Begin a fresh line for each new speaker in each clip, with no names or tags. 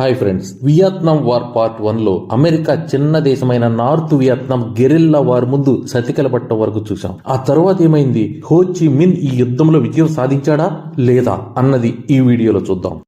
Hi friends Vietnam war part వన్లో America చిన్న దేశమైన నార్త్ వియత్నాం గెరిల్లా వార్ ముందు సతికలబట్ట వరకు చూశాం. ఆ తర్వాత ఏమైంది? హోచి మిన్ ఈ యుద్ధంలో విజయం సాధించాడా? లేదా? అన్నది ఈ వీడియోలో చూద్దాం.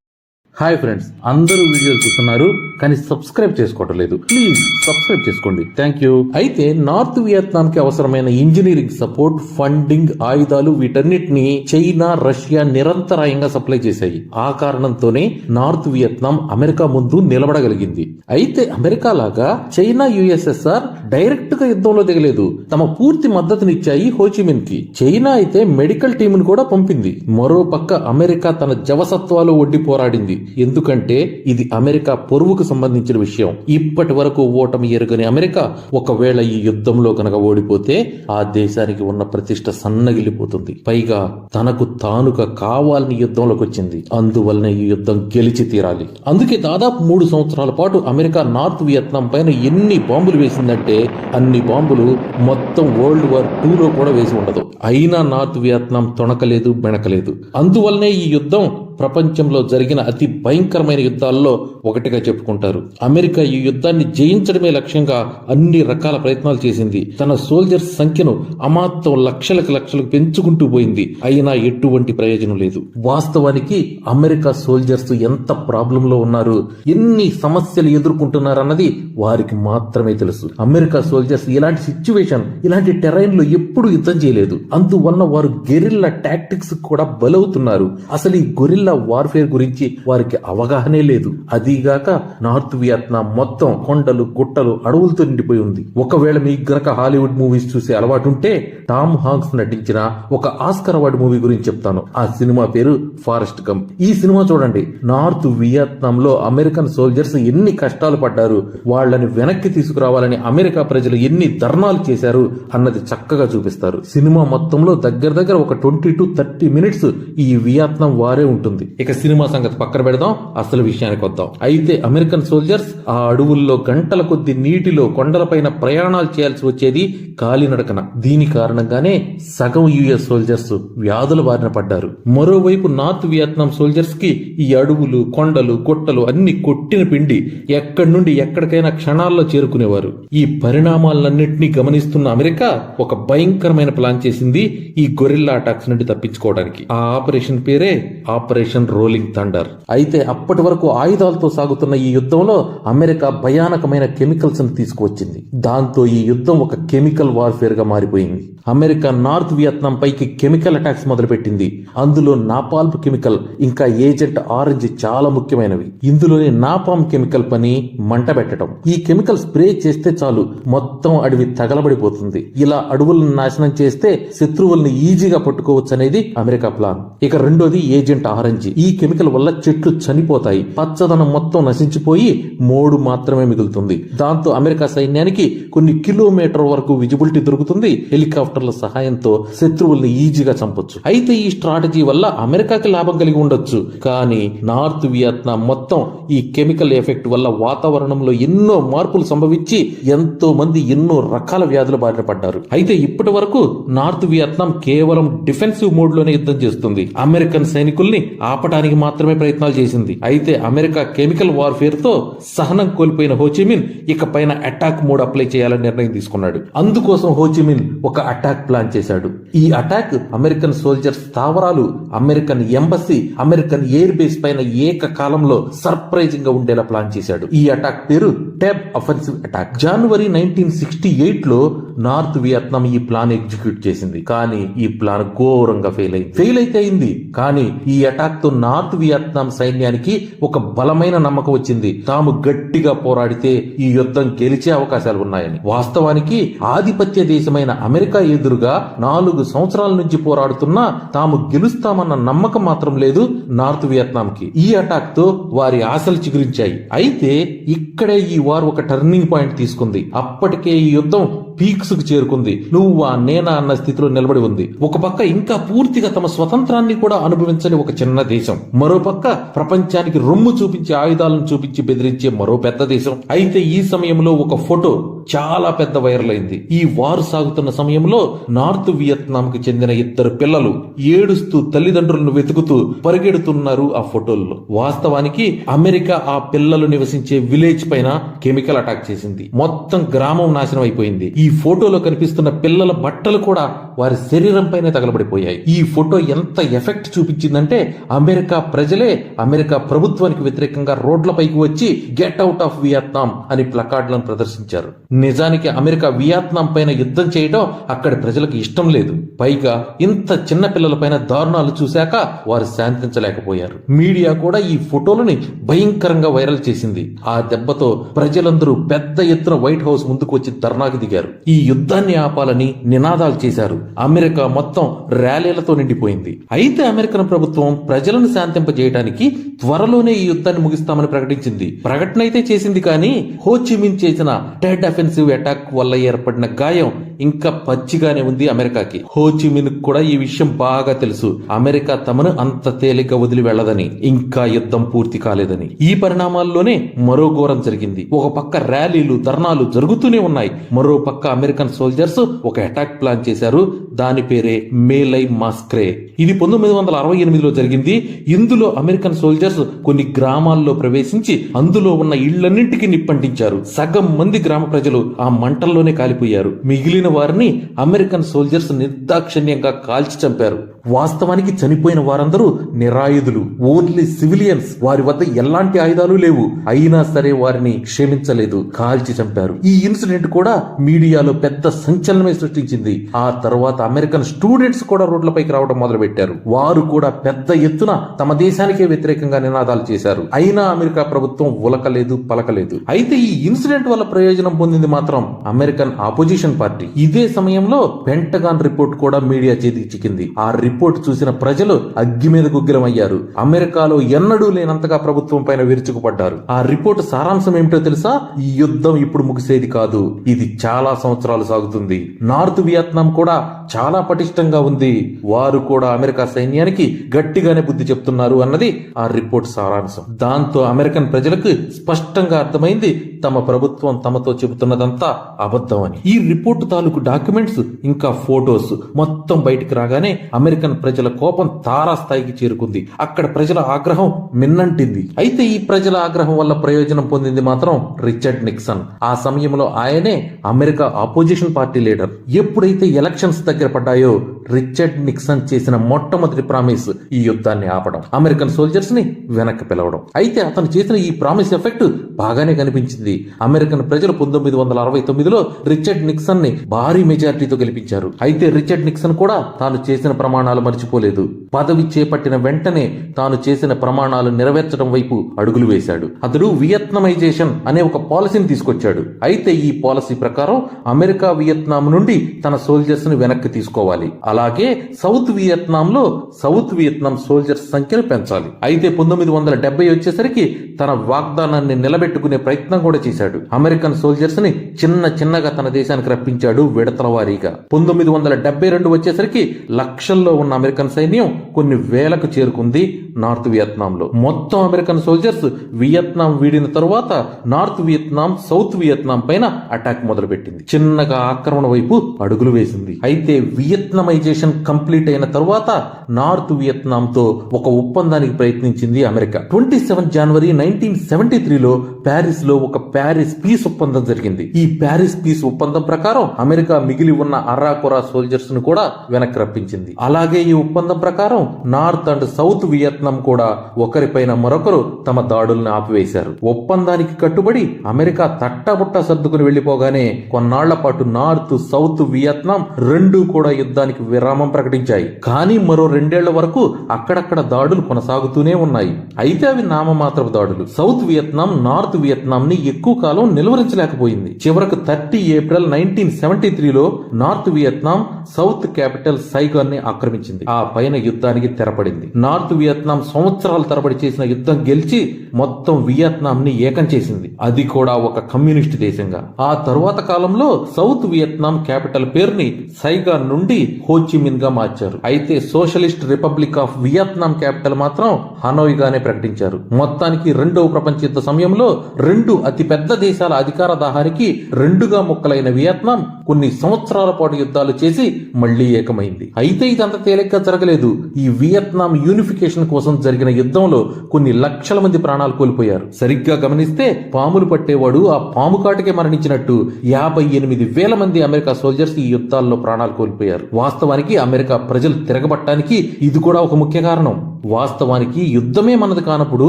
హాయ్ ఫ్రెండ్స్ అందరూ వీడియోలు చూస్తున్నారు కానీ సబ్స్క్రైబ్ చేసుకోవటం లేదు. ప్లీజ్ సబ్స్క్రైబ్ చేసుకోండి. Thank you. అయితే నార్త్ వియత్నాం కి అవసరమైన ఇంజనీరింగ్ సపోర్ట్ ఫండింగ్ ఆయుధాలు వీటన్నిటిని చైనా రష్యా నిరంతరాయంగా సప్లై చేశాయి. ఆ కారణంతోనే నార్త్ వియత్నాం అమెరికా ముందు నిలబడగలిగింది. అయితే అమెరికా లాగా చైనా యుఎస్ఎస్ఆర్ డైరెక్ట్గా యుద్ధంలో దిగలేదు. తమ పూర్తి మద్దతునిచ్చాయి హోచిమిన్కి చైనా అయితే మెడికల్ టీమును కూడా పంపింది. మరో పక్క అమెరికా తన జవసత్వాలు ఒడ్డి పోరాడింది. ఎందుకంటే ఇది అమెరికా పొరువుకు సంబంధించిన విషయం. ఇప్పటి వరకు ఓటమి ఎరుగని అమెరికా ఒకవేళ ఈ యుద్ధంలో కనుక ఓడిపోతే ఆ దేశానికి ఉన్న ప్రతిష్ట సన్నగిల్లిపోతుంది పైగా తనకు తానుగా కావాలని యుద్ధంలోకి వచ్చింది. అందువలన ఈ యుద్ధం గెలిచి తీరాలి. అందుకే దాదాపు మూడు సంవత్సరాల పాటు అమెరికా నార్త్ వియత్నాం పైన ఎన్ని బాంబులు వేసిందంటే అన్ని బాంబులు మొత్తం వరల్డ్ వార్ టూలో కూడా వేసి ఉండదు. అయినా నార్త్ వియత్నాం తొణకలేదు బెణకలేదు. అందువల్లనే ఈ యుద్ధం ప్రపంచంలో జరిగిన అతి భయంకరమైన యుద్ధాల్లో ఒకటిగా చెప్పుకుంటారు. అమెరికా ఈ యుద్ధాన్ని జయించడమే లక్ష్యంగా అన్ని రకాల ప్రయత్నాలు చేసింది. తన సోల్జర్స్ సంఖ్యను అమాత్తం లక్షలకు లక్షలకు పెంచుకుంటూ పోయింది. అయినా ఎటువంటి ప్రయోజనం లేదు. వాస్తవానికి అమెరికా సోల్జర్స్ ఎంత ప్రాబ్లం లో ఉన్నారు ఎన్ని సమస్యలు ఎదుర్కొంటున్నారన్నది వారికి మాత్రమే తెలుసు. అమెరికా సోల్జర్స్ ఇలాంటి సిచ్యువేషన్ ఇలాంటి టెరైన్లో ఎప్పుడు యుద్ధం చేయలేదు. అందువల్ల వారు గెరిల్లా టాక్టిక్స్ కూడా బలవుతున్నారు. అసలు ఈ గొరిల్లా వార్ఫేర్ గురించి వారికి అవగాహనే లేదు. అదీగాక నార్త్ వియత్నాం మొత్తం కొండలు గుట్టలు అడవులతో నిండిపోయి ఉంది. ఒకవేళ మీకు గనక హాలీవుడ్ మూవీస్ చూసే అలవాటు ఉంటే టామ్ హాంక్స్ నటించిన ఒక ఆస్కర్ అవార్డు మూవీ గురించి చెప్తాను. ఆ సినిమా పేరు ఫారెస్ట్ గమ్ ఈ సినిమా చూడండి. నార్త్ వియత్నాం లో అమెరికన్ సోల్జర్స్ ఎన్ని కష్టాలు పడ్డారు వాళ్ళని వెనక్కి తీసుకురావాలని అమెరికా ప్రజలు ఎన్ని ధర్నాలు చేశారు అన్నది చక్కగా చూపిస్తారు. సినిమా మొత్తంలో దగ్గర దగ్గర ఒక ట్వంటీ టు థర్టీ మినిట్స్ ఈ వియత్నాం వారే ఉంటుంది. ఇక సినిమా సంగతి పక్కన పెడదాం అసలు విషయానికి వద్దాం. అయితే అమెరికన్ సోల్జర్స్ ఆ అడవుల్లో గంటల కొద్ది నీటిలో కొండలపైన ప్రయాణాలు చేయాల్సి వచ్చేది కాలినడకన దీని కారణంగానే సగం యుఎస్ సోల్జర్స్ వ్యాధుల బారిన పడ్డారు. మరోవైపు నార్త్ వియత్నాం సోల్జర్స్కి ఈ అడవులు కొండలు గుట్టలు అన్ని కొట్టిన పిండి ఎక్కడి నుండి ఎక్కడికైనా క్షణాల్లో చేరుకునేవారు. ఈ పరిణామాలన్నింటినీ గమనిస్తున్న అమెరికా ఒక భయంకరమైన ప్లాన్ చేసింది ఈ గొరిల్లా అటాక్స్ నుండి తప్పించుకోవడానికి. ఆ ఆపరేషన్ పేరే ఆపరేషన్ రోలింగ్ థండర్ అయితే అప్పటి వరకు ఆయుధాలతో సాగుతున్న ఈ యుద్ధంలో అమెరికా భయానకమైన కెమికల్స్ని తీసుకువచ్చింది. దాంతో ఈ యుద్ధం ఒక కెమికల్ వార్ఫేర్గా మారిపోయింది. అమెరికా నార్త్ వియత్నాం పైకి కెమికల్ అటాక్స్ మొదలుపెట్టింది. అందులో నాపాల్ప్ కెమికల్ ఇంకా ఏజెంట్ ఆరెంజ్ చాలా ముఖ్యమైనవి. ఇందులోని నాపామ్ కెమికల్ పని మంట పెట్టడం. ఈ కెమికల్ స్ప్రే చేస్తే చాలు మొత్తం అడవి తగలబడిపోతుంది. ఇలా అడవులను నాశనం చేస్తే శత్రువుల్ని ఈజీగా పట్టుకోవచ్చు అనేది అమెరికా ప్లాన్. ఇక రెండోది ఏజెంట్ ఆరెంజ్. ఈ కెమికల్ వల్ల చెట్లు చనిపోతాయి. పచ్చదనం మొత్తం నశించిపోయి మోడు మాత్రమే మిగులుతుంది. దాంతో అమెరికా సైన్యానికి కొన్ని కిలోమీటర్ వరకు విజిబిలిటీ దొరుకుతుంది. హెలికాప్టర్ల సహాయంతో శత్రువుల్ని ఈజీగా చంపొచ్చు. అయితే ఈ స్ట్రాటజీ వల్ల అమెరికాకి లాభం కలిగి ఉండొచ్చు. కానీ నార్త్ వియత్నాం మొత్తం ఈ కెమికల్ ఎఫెక్ట్ వల్ల వాతావరణంలో ఎన్నో మార్పులు సంభవించి ఎంతో మంది ఎన్నో రకాల వ్యాధుల బారిన పడ్డారు. అయితే ఇప్పటి వరకు నార్త్ వియత్నాం కేవలం డిఫెన్సివ్ మోడ్లోనే యుద్ధం చేస్తుంది. అమెరికన్ సైనికుల్ని ఆపడానికి మాత్రమే ప్రయత్నాలు చేసింది. అయితే అమెరికా కెమికల్ వార్ఫేర్తో సహనం కోల్పోయిన హోచిమిన్ ఇక పైన అటాక్ మోడ్ అప్లై చేయాలని నిర్ణయం తీసుకున్నాడు. అందుకోసం హోచిమిన్ ఒక అటాక్ ప్లాన్ చేశాడు. ఈ అటాక్ అమెరికన్ సోల్జర్ స్థావరాలు American embassy American air base పైన ఏకకాలంలో సర్ప్రైజింగ్గా ఉండేలా ప్లాన్ చేశాడు. ఈ అటాక్ పేరు టెబ్ అఫెన్సివ్ అటాక్. జనవరి నైన్టీన్ సిక్స్టీ ఎయిట్లో నార్త్ వియత్నాం ఈ ప్లాన్ ఎగ్జిక్యూట్ చేసింది. కానీ ఈ ప్లాన్ ఘోరంగా ఫెయిల్ అయింది. ఫెయిల్ అయితే అయింది. కానీ ఈ అటాక్తో నార్త్ వియత్నాం సైన్యానికి ఒక బలమైన నమ్మకం వచ్చింది. తాము గట్టిగా పోరాడితే ఈ యుద్ధం గెలిచే అవకాశాలు ఉన్నాయని. వాస్తవానికి ఆధిపత్య దేశమైన అమెరికా ఎదురుగా నాలుగు సంవత్సరాల నుంచి పోరాడుతున్నా తాము గెలుస్తామన్న నమ్మకం మాత్రం లేదు నార్త్ వియత్నాం కి ఈ అటాక్తో వారి ఆశలు చిగురించాయి. అయితే ఇక్కడే ఈ వార్ ఒక టర్నింగ్ పాయింట్ తీసుకుంది. అప్పటికే ఈ యుద్ధం పీక్స్కు చేరుకుంది. నువ్వా నేనా అన్న స్థితిలో నిలబడి ఉంది. ఒక పక్క ఇంకా పూర్తిగా తమ స్వతంత్రాన్ని కూడా అనుభవించని ఒక చిన్న దేశం. మరో పక్క ప్రపంచానికి రొమ్ము చూపించే ఆయుధాలను చూపించి బెదిరించే మరో పెద్ద దేశం. అయితే ఈ సమయంలో ఒక ఫోటో చాలా పెద్ద వైరల్ అయింది ఈ వారు సాగుతున్న సమయంలో నార్త్ వియత్నాం కు చెందిన ఇద్దరు పిల్లలు ఏడుస్తూ తల్లిదండ్రులను వెతుకుతూ పరిగెడుతున్నారు ఆ ఫోటోల్లో. వాస్తవానికి అమెరికా ఆ పిల్లలు నివసించే విలేజ్ పైన కెమికల్ అటాక్ చేసింది. మొత్తం గ్రామం నాశనం అయిపోయింది. ఈ ఫోటోలో కనిపిస్తున్న పిల్లల బట్టలు కూడా వారి శరీరంపైనే తగలబడిపోయాయి. ఈ ఫోటో ఎంత ఎఫెక్ట్ చూపించిందంటే అమెరికా ప్రజలే అమెరికా ప్రభుత్వానికి వ్యతిరేకంగా రోడ్లపైకి వచ్చి గెట్ అవుట్ ఆఫ్ వియత్నాం అని ప్లకార్డులను ప్రదర్శించారు. నిజానికి అమెరికా వియత్నాం పైన యుద్ధం చేయడం అక్కడి ప్రజలకు ఇష్టం లేదు. పైగా ఇంత చిన్న పిల్లల పైన దారుణాలు చూశాక వారు శాంతించలేకపోయారు. మీడియా కూడా ఈ ఫోటోలని భయంకరంగా వైరల్ చేసింది. ఆ దెబ్బతో ప్రజలందరూ పెద్ద ఎత్తున వైట్ హౌస్ ముందుకు వచ్చి ధర్నాకు దిగారు. ఈ యుద్ధాన్ని ఆపాలని నినాదాలు చేశారు. అమెరికా మొత్తం ర్యాలీలతో నిండిపోయింది. అయితే అమెరికన్ ప్రభుత్వం ప్రజలను శాంతింపజేయడానికి త్వరలోనే ఈ యుద్ధాన్ని ముగిస్తామని ప్రకటించింది. ప్రకటన అయితే చేసింది కానీ హోచిమిన్ చేసిన టెడ్ అఫెన్సివ్ అటాక్ వల్ల ఏర్పడిన గాయం ఇంకా పచ్చిగానే ఉంది అమెరికాకి. హోచిమిన్ కూడా ఈ విషయం బాగా తెలుసు. అమెరికా తమను అంత తేలిక వదిలి వెళ్ళదని ఇంకా యుద్ధం పూర్తి కాలేదని. ఈ పరిణామాల్లోనే మరో ఘోరం జరిగింది. ఒక పక్క ర్యాలీలు ధర్నాలు జరుగుతూనే ఉన్నాయి. మరో పక్క అమెరికన్ సోల్జర్స్ ఒక అటాక్ ప్లాన్ చేశారు. దాని పేరే మేలై మాస్క్రే. ఇది పంతొమ్మిది వందల అరవై ఎనిమిదిలో జరిగింది. ఇందులో అమెరికన్ సోల్జర్స్ కొన్ని గ్రామాల్లో ప్రవేశించి అందులో ఉన్న ఇళ్ళన్నింటికి నిప్పంటించారు. సగం మంది గ్రామ ప్రజలు ఆ మంటల్లోనే కాలిపోయారు. మిగిలిన వారిని అమెరికన్ సోల్జర్స్ నిర్దాక్షిణ్యంగా కాల్చి చంపారు. వాస్తవానికి చనిపోయిన వారందరూ నిరాయుధులు. ఓన్లీ సివిలియన్స్ వారి వద్ద ఎలాంటి ఆయుధాలు లేవు. అయినా సరే వారిని క్షమించలేదు. కాల్చి చంపారు. ఈ ఇన్సిడెంట్ కూడా మీడియా ఇండియాలో పెద్ద సంచలనమే సృష్టించింది. ఆ తర్వాత అమెరికన్ స్టూడెంట్స్ కూడా రోడ్లపైకి రావడం మొదలు పెట్టారు వారు కూడా పెద్ద ఎత్తున తమ దేశానికే వ్యతిరేకంగా నినాదాలు చేశారు. అయినా అమెరికా ప్రభుత్వం ఉలకలేదు పలకలేదు. అయితే ఈ ఇన్సిడెంట్ వల్ల ప్రయోజనం పొందింది మాత్రం అమెరికన్ ఆపోజిషన్ పార్టీ. ఇదే సమయంలో పెంటగాన్ రిపోర్ట్ కూడా మీడియా చేతికి చిక్కింది. ఆ రిపోర్ట్ చూసిన ప్రజలు అగ్గి మీద గుగ్గిలమయ్యారు. అమెరికాలో ఎన్నడూ లేనంతగా ప్రభుత్వం పైన విరుచుకుపడ్డారు. ఆ రిపోర్ట్ సారాంశం ఏమిటో తెలుసా? ఈ యుద్ధం ఇప్పుడు ముగిసేది కాదు. ఇది చాలా సంవత్సరాలు సాగుతుంది. నార్త్ వియత్నాం కూడా చాలా పటిష్టంగా ఉంది. వారు కూడా అమెరికా సైన్యానికి గట్టిగానే బుద్ధి చెప్తున్నారు అన్నది ఆ రిపోర్ట్ సారాంశం. దాంతో అమెరికన్ ప్రజలకు స్పష్టంగా అర్థమైంది తమ ప్రభుత్వం తమతో చెబుతున్నదంతా అబద్ధం అని. ఈ రిపోర్ట్ తాలూకు డాక్యుమెంట్స్ ఇంకా ఫోటోస్ మొత్తం బయటికి రాగానే అమెరికన్ ప్రజల కోపం తారాస్థాయికి చేరుకుంది. అక్కడ ప్రజల ఆగ్రహం మిన్నంటింది. అయితే ఈ ప్రజల ఆగ్రహం వల్ల ప్రయోజనం పొందింది మాత్రం రిచర్డ్ నిక్సన్. ఆ సమయంలో ఆయనే అమెరికా ఆపోజిషన్ పార్టీ లీడర్. ఎప్పుడైతే ఎలక్షన్స్ దగ్గర పడ్డాయో రిచర్డ్ నిక్సన్ చేసిన మొట్టమొదటి ప్రామిస్ ఈ యుద్ధాన్ని ఆపడం. అమెరికన్ సోల్జర్స్ని వెనక్కి పిలవడం. అయితే అతను చేసిన ఈ ప్రామిస్ ఎఫెక్ట్ బాగానే కనిపించింది. అమెరికన్ ప్రజలు పంతొమ్మిది వందల అరవై తొమ్మిదిలో రిచర్డ్ నిక్సన్ని భారీ మెజారిటీతో గెలిపించారు. అయితే రిచర్డ్ నిక్సన్ కూడా తాను చేసిన ప్రమాణాలు మర్చిపోలేదు. పదవి చేపట్టిన వెంటనే తాను చేసిన ప్రమాణాలు నెరవేర్చడం వైపు అడుగులు వేశాడు. అతడు వియత్నమైజేషన్ అనే ఒక పాలసీని తీసుకొచ్చాడు. అయితే ఈ పాలసీ ప్రకారం అమెరికా వియత్నాం నుండి తన సోల్జర్స్ని వెనక్కి తీసుకోవాలి. అలాగే సౌత్ వియత్నాం లో సౌత్ వియత్నాం సోల్జర్స్ సంఖ్యను పెంచాలి. అయితే పంతొమ్మిది వందల డెబ్బై వచ్చేసరికి తన వాగ్దానాన్ని నిలబెట్టుకునే ప్రయత్నం కూడా చేశాడు. అమెరికన్ సోల్జర్స్ని చిన్న చిన్నగా తన దేశానికి రప్పించాడు విడతల వారీగా పంతొమ్మిది వందల డెబ్బై రెండు వచ్చేసరికి లక్షల్లో ఉన్న అమెరికన్ సైన్యం కొన్ని వేలకు చేరుకుంది నార్త్ వియత్నాం లో మొత్తం అమెరికన్ సోల్జర్స్ వియత్నాం వీడిన తరువాత నార్త్ వియత్నాం సౌత్ వియత్నాం పైన అటాక్ మొదలుపెట్టింది. చిన్నగా ఆక్రమణ వైపు అడుగులు వేసింది. అయితే వియత్నమైజేషన్ కంప్లీట్ అయిన తర్వాత నార్త్ వియత్నాంతో ఒక ఒప్పందానికి ప్రయత్నించింది అమెరికా. ట్వంటీ సెవెన్ జనవరి నైన్టీన్ సెవెంటీ త్రీలో ప్యారిస్లో ఒక ప్యారిస్ పీస్ ఒప్పందం జరిగింది. ఈ ప్యారిస్ పీస్ ఒప్పందం ప్రకారం అమెరికా మిగిలి ఉన్న అర్రాకొరా సోల్జర్స్ను కూడా వెనక్కి రప్పించింది. అలాగే ఈ ఒప్పందం ప్రకారం నార్త్ అండ్ సౌత్ వియత్నాం కూడా ఒకరిపైన మరొకరు తమ దాడుల్ని ఆపివేశారు. ఒప్పందానికి కట్టుబడి అమెరికా తట్టబుట్ట సర్దుకుని వెళ్ళిపోగానే కొన్నాళ్ళ పాటు నార్త్ సౌత్ వియత్నాం రెండు కూడా యుద్ధానికి విరామం ప్రకటించాయి. కానీ మరో రెండేళ్ళ వరకు అక్కడక్కడ దాడులు కొనసాగుతూనే ఉన్నాయి. అయితే అవి నామమాత్రపు దాడులు. సౌత్ వియత్నాం నార్త్ వియత్నాం ని ఎక్కువ కాలం నిలువరించలేకపోయింది. చివరకు థర్టీ ఏప్రిల్ నైన్టీన్ సెవెంటీ త్రీలో నార్త్ వియత్నాం సౌత్ క్యాపిటల్ సైగాన్ని ఆక్రమించింది. ఆ పైన యుద్ధానికి తెరపడింది. నార్త్ వియత్నాం సంవత్సరాల తరబడి చేసిన యుద్ధం గెలిచి మొత్తం వియత్నాం ని ఏకం చేసింది. అది కూడా ఒక కమ్యూనిస్ట్ దేశంగా. ఆ తరువాత కాలంలో సౌత్ వియత్నాం క్యాపిటల్ పేరుని గా నుండి హోచిమిన్గా మార్చారు. అయితే socialist republic of Vietnam capital మాత్రం హనోయ్ గానే ప్రకటించారు. మొత్తానికి రెండవ ప్రపంచ యుద్ధ సమయంలో రెండు అతిపెద్ద దేశాల అధికార దాహానికి రెండుగా ముక్కలైన వియత్నాం కొన్ని సంవత్సరాల పాటు యుద్ధాలు చేసి మళ్ళీ ఏకమైంది. అయితే ఇదంత తేలిగ్గా జరగలేదు. ఈ వియత్నాం యూనిఫికేషన్ కోసం జరిగిన యుద్ధంలో కొన్ని లక్షల మంది ప్రాణాలు కోల్పోయారు. సరిగ్గా గమనిస్తే పాములు పట్టేవాడు ఆ పాము కాటికే మరణించినట్టు యాభై ఎనిమిది వేల మంది అమెరికా సోల్జర్స్ ఈ యుద్ధాల్లో ప్రాణాలు కోల్పోయారు. వాస్తవానికి అమెరికా ప్రజలు తిరగబట్టానికి ఇది కూడా ఒక ముఖ్య కారణం. వాస్తవానికి యుద్ధమే మనది కానప్పుడు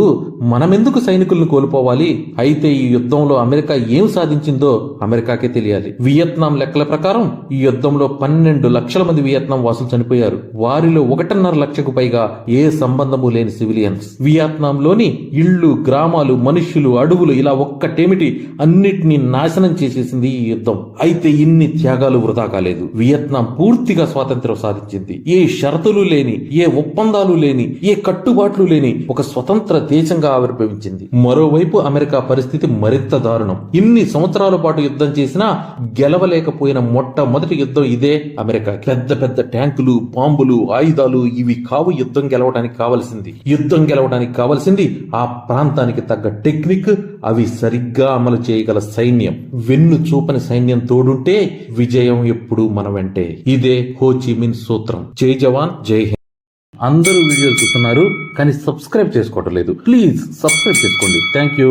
మనమెందుకు సైనికులను కోల్పోవాలి? అయితే ఈ యుద్ధంలో అమెరికా ఏం సాధించిందో అమెరికాకే తెలియాలి. వియత్నాం లెక్కల ప్రకారం ఈ యుద్ధంలో పన్నెండు లక్షల మంది వియత్నాం వాసులు చనిపోయారు. వారిలో ఒకటిన్నర లక్షకు పైగా ఏ సంబంధము లేని సివిలియన్స్. వియత్నాంలోని ఇళ్ళు గ్రామాలు మనుష్యులు అడవులు ఇలా ఒక్కటేమిటి అన్నిటినీ నాశనం చేసేసింది ఈ యుద్ధం. అయితే ఇన్ని త్యాగాలు వృధా కాలేదు. వియత్నాం పూర్తిగా స్వాతంత్రం సాధించింది. ఏ షరతులు లేని ఏ ఒప్పందాలు లేని ఏ కట్టుబాట్లు లేని ఒక స్వతంత్ర దేశంగా ఆవిర్భవించింది. మరోవైపు అమెరికా పరిస్థితి మరింత దారుణం. ఇన్ని సంవత్సరాల పాటు యుద్ధం చేసినా గెలవలేకపోయిన మొట్టమొదటి యుద్ధం ఇదే అమెరికా పెద్ద పెద్ద ట్యాంకులు బాంబులు ఆయుధాలు ఇవి కావు యుద్ధం గెలవడానికి కావలసింది. యుద్ధం గెలవడానికి కావలసింది ఆ ప్రాంతానికి తగ్గ టెక్నిక్ అవి సరిగ్గా అమలు చేయగల సైన్యం. వెన్ను చూపని సైన్యం తోడుంటే విజయం ఎప్పుడు మన వెంటే. ఇదే హోచిమిన్ సూత్రం. జై జవాన్ జై హింద్. అందరూ వీడియోలు చూస్తున్నారు కానీ సబ్స్క్రైబ్ చేసుకోవటం లేదు. ప్లీజ్ సబ్స్క్రైబ్ చేసుకోండి. Thank you.